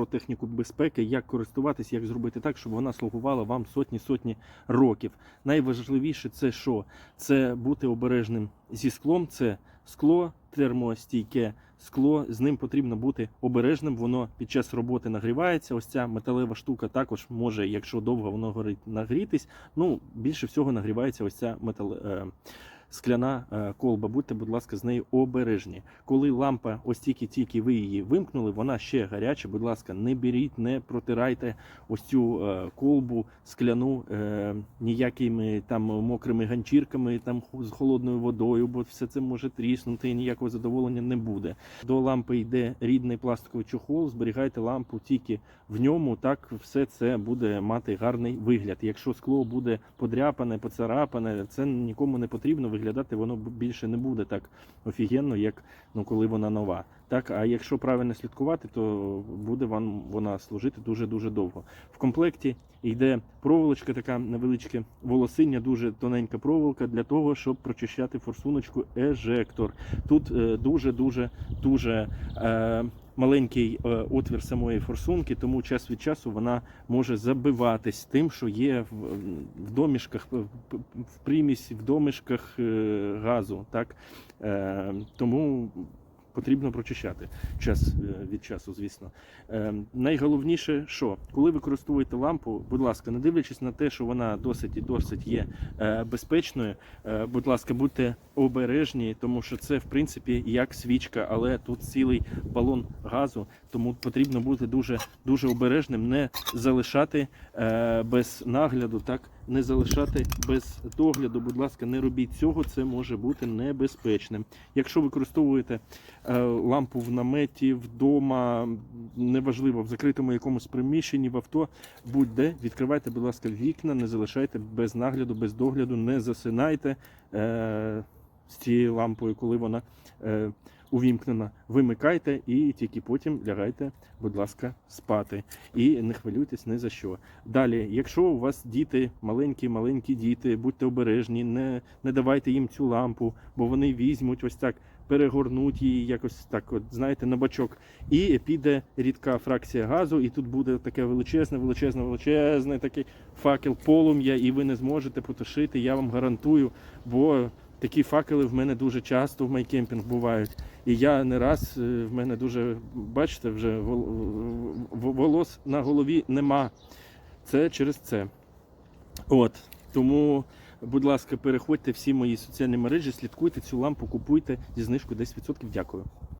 про техніку безпеки, як користуватись, як зробити так, щоб вона слугувала вам сотні-сотні років. Найважливіше це що? Це бути обережним зі склом. Це скло термостійке скло. З ним потрібно бути обережним. Воно під час роботи нагрівається. Ось ця металева штука також може, якщо довго воно горить, нагрітись. Ну більше всього нагрівається ось ця метал. Скляна е, колба, будьте, будь ласка, з нею обережні. Коли лампа, ось тільки-тільки ви її вимкнули, вона ще гаряча. Будь ласка, не беріть, не протирайте ось цю е, колбу скляну е, ніякими там мокрими ганчірками, там з холодною водою, бо все це може тріснути і ніякого задоволення не буде. До лампи йде рідний пластиковий чохол. Зберігайте лампу тільки в ньому. Так все це буде мати гарний вигляд. Якщо скло буде подряпане, поцарапане, це нікому не потрібно. Виглядати воно більше не буде так офігенно, як ну коли вона нова. Так, а якщо правильно слідкувати, то буде вам вона служити дуже дуже довго. В комплекті йде проволочка, така невеличке волосиння, дуже тоненька проволока для того, щоб прочищати форсуночку ежектор. Тут е, дуже е, маленький е, отвір самої форсунки, тому час від часу вона може забиватись тим, що є в, домішках, в, примісі, в домішках е, газу. Так? Тому потрібно прочищати час е, від часу, звісно. Е, найголовніше, що коли використовуєте лампу, будь ласка, не дивлячись на те, що вона досить і досить є е, безпечною, будь ласка, будьте обережні, тому що це в принципі як свічка, але тут цілий балон газу, тому потрібно бути дуже дуже обережним, не залишати без нагляду, так не залишати без догляду. Будь ласка, не робіть цього, це може бути небезпечним. Якщо використовуєте е, лампу в наметі, вдома, неважливо, в закритому якомусь приміщенні, в авто, будь-де, відкривайте, будь ласка, вікна, не залишайте без нагляду, без догляду, не засинайте е, з цією лампою, коли вона е, увімкнена. Вимикайте і тільки потім лягайте, будь ласка, спати. І не хвилюйтесь ні за що. Далі, якщо у вас діти, маленькі, маленькі діти, будьте обережні, не, не давайте їм цю лампу, бо вони візьмуть ось так, перегорнуть її якось так, от, знаєте, на бачок. І піде рідка фракція газу, і тут буде таке величезне, величезне, величезне такий факел полум'я, і ви не зможете потушити, я вам гарантую, бо такі факели в мене дуже часто в майкемпінг бувають. І я не раз е, в мене дуже, бачите, вже вол- волос на голові нема. Це через це. От. Тому, будь ласка, переходьте всі мої соціальні мережі, слідкуйте цю лампу, купуйте зі знижкою 10%. Дякую.